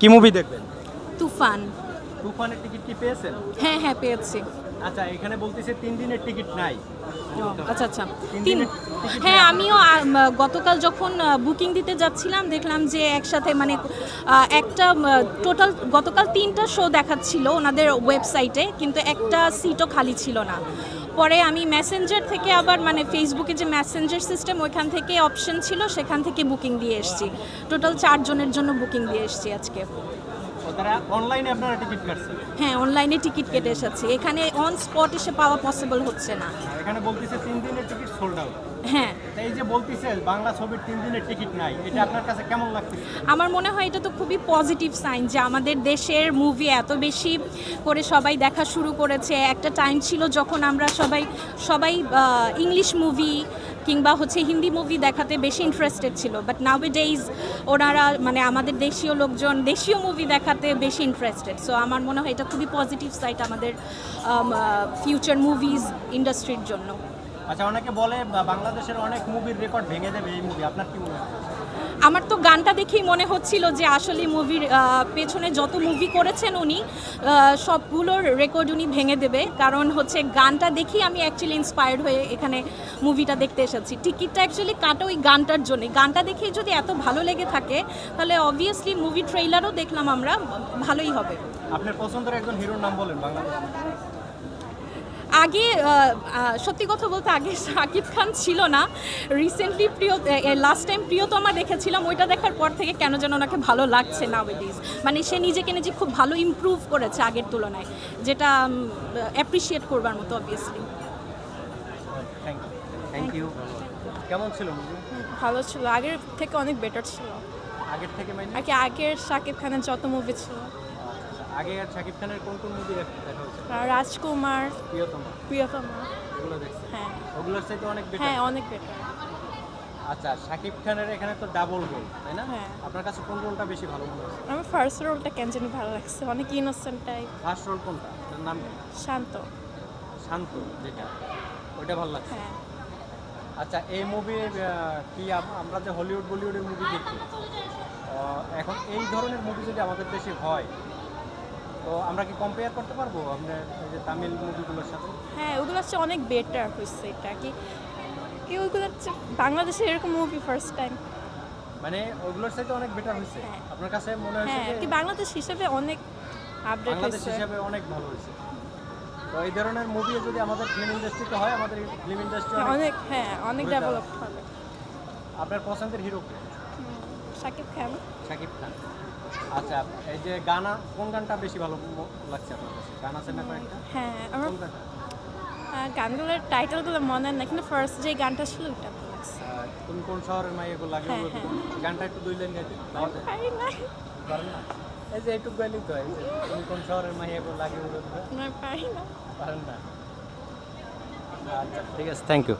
কি মুভি দেখবেন? তুফান। তুফানের টিকিট কি পেয়েছেন? হ্যাঁ হ্যাঁ পেয়েছি। আচ্ছা এখানে বলতেছে তিন দিনের টিকিট নাই। আচ্ছা আচ্ছা। তিন হ্যাঁ আমিও গতকাল যখন বুকিং দিতে যাচ্ছিলাম দেখলাম যে একসাথে মানে একটা টোটাল গতকাল তিনটা শো দেখাচ্ছিল ওনাদের ওয়েবসাইটে কিন্তু একটা সিটও খালি ছিল না। পরে আমি মেসেঞ্জার থেকে আবার মানে ফেসবুকে যে মেসেঞ্জার সিস্টেম ওইখান থেকে অপশন ছিল সেখান থেকে বুকিং দিয়ে এসেছি। টোটাল চারজনের জন্য বুকিং দিয়ে এসেছি আজকে। তারা অনলাইনে আপনারা টিকিট কাটছেন। হ্যাঁ অনলাইনে টিকিট কেটে এসেছি। এখানে অন স্পট এসে পাওয়া পসিবল হচ্ছে না। এখানে বলতেছে তিন দিনের টিকিট সোল্ড আউট হ্যাঁ। এই যে বলতেছে বাংলা ছবির তিন দিনের টিকিট নাই। এটা আপনার কাছে কেমন লাগতেছে? আমার মনে হয় এটা তো খুবই পজিটিভ সাইন যে আমাদের দেশের মুভি এত বেশি করে সবাই দেখা শুরু করেছে। একটা টাইম ছিল যখন আমরা সবাই সবাই ইংলিশ মুভি কিংবা হচ্ছে হিন্দি মুভি দেখাতে বেশি ইন্টারেস্টেড ছিল। বাট নাও ডেইজ ওনারা মানে আমাদের দেশীয় লোকজন দেশীয় মুভি দেখাতে বেশি ইন্টারেস্টেড সো আমার মনে হয় এটা খুবই পজিটিভ সাইট আমাদের ফিউচার মুভিজ ইন্ডাস্ট্রির জন্য। আচ্ছা অনেকে বলে বাংলাদেশের অনেক মুভির রেকর্ড ভেঙে দেবে এই মুভি আপনার কি মনে হয়? আমার তো গানটা দেখেই মনে হচ্ছিল যে আসলে মুভির পেছনে যত মুভি করেছেন উনি সবগুলোর রেকর্ড উনি ভেঙে দেবে। কারণ হচ্ছে গানটা দেখেই আমি অ্যাকচুয়ালি ইন্সপায়ার্ড হয়ে এখানে মুভিটা দেখতে এসেছি। টিকিটটা অ্যাকচুয়ালি কাটা ওই গানটার জন্য। গানটা দেখেই যদি এত ভালো লেগে থাকে, তাহলে অবভিয়াসলি মুভি ট্রেইলারও দেখলাম আমরা, ভালোই হবে। আপনার পছন্দের একজন হিরোর নাম বলেন বাংলাদেশ। আগে সত্যি কথা বলতে আগে শাকিব খান ছিল না। রিসেন্টলি প্রিয় লাস্ট টাইম প্রিয়তমা দেখেছিলাম ওইটা দেখার পর থেকে কেন যেন ওনাকে ভালো লাগছে না মানে সে নিজেকে নিজে খুব ভালো ইমপ্রুভ করেছে আগের তুলনায় যেটা অ্যাপ্রিসিয়েট করবার মতো obviously thank you thank you কেমন ছিল ভালো ছিল আগের থেকে অনেক বেটার ছিল। আগের থেকে মানে আগের শাকিব খানের যত মুভি ছিল। আগে আর শাকিব খানের কোন কোন মুভি দেখা হয়েছে? রাজকুমার প্রিয়তমা। প্রিয়তমা। এগুলো দেখছি। হ্যাঁ। ওগুলোর চাইতে অনেক বেটার হ্যাঁ অনেক বেটার আচ্ছা শাকিব খানের এখানে তো ডাবল রোল তাই না? হ্যাঁ। আপনার কাছে কোন রোলটা বেশি ভালো মনে হচ্ছে? আমার ফার্স্ট রোলটা কেন জানি ভালো লাগছে। অনেক ইনোসেন্ট টাইপ ফার্স্ট রোল কোনটা? তার নাম কি? শান্ত। শান্ত যেটা। ওইটা ভালো লাগছে। হ্যাঁ। আচ্ছা এই মুভি কি আমরা যে হলিউড বলিউডের মুভি দেখি এখন এই ধরনের মুভি যদি আমাদের দেশে হয় তো আমরা কি কম্পেয়ার করতে পারব আপনার এই যে তামিল মুভিগুলোর সাথে? হ্যাঁ ওগুলো হচ্ছে অনেক বেটার হয়েছে এটা কি কি ওইগুলো হচ্ছে বাংলাদেশে এরকম মুভি ফার্স্ট টাইম মানে ওইগুলোর সাথে অনেক বেটার হয়েছে হ্যাঁ। আপনার কাছে মনে হয়েছে হ্যাঁ কি বাংলাদেশ হিসেবে অনেক আপডেট বাংলাদেশ হয়েছে হিসাবে অনেক ভালো হয়েছে তো এই ধরনের মুভি যদি আমাদের ফিল্ম ইন্ডাস্ট্রিতে হয় আমাদের ফিল্ম ইন্ডাস্ট্রি হ্যাঁ, অনেক হ্যাঁ অনেক ডেভেলপ হবে। আপনার পছন্দের হিরো কে? শাকিব খান। শাকিব খান। আচ্ছা এই যে গানা কোন গানটা বেশি ভালো লাগছে আপনার কাছে? গান আছে না কয়েকটা? হ্যাঁ আমার গানগুলোর টাইটেলগুলো মনে না কিন্তু ফার্স্ট যে গানটা ছিল লাগছে। আহ, তুমি কোন শহরের মাইয়াগুলো লাগে হ্যাঁ, গানটা একটু দুই লাইন গাইতে। পারি না। পারেন না? এই যে একটু গাইলি তো তুমি কোন শহরের মাইয়াগুলো লাগে ওগুলো না পারি না। পারেন না? আচ্ছা ঠিক আছে থ্যাংক ইউ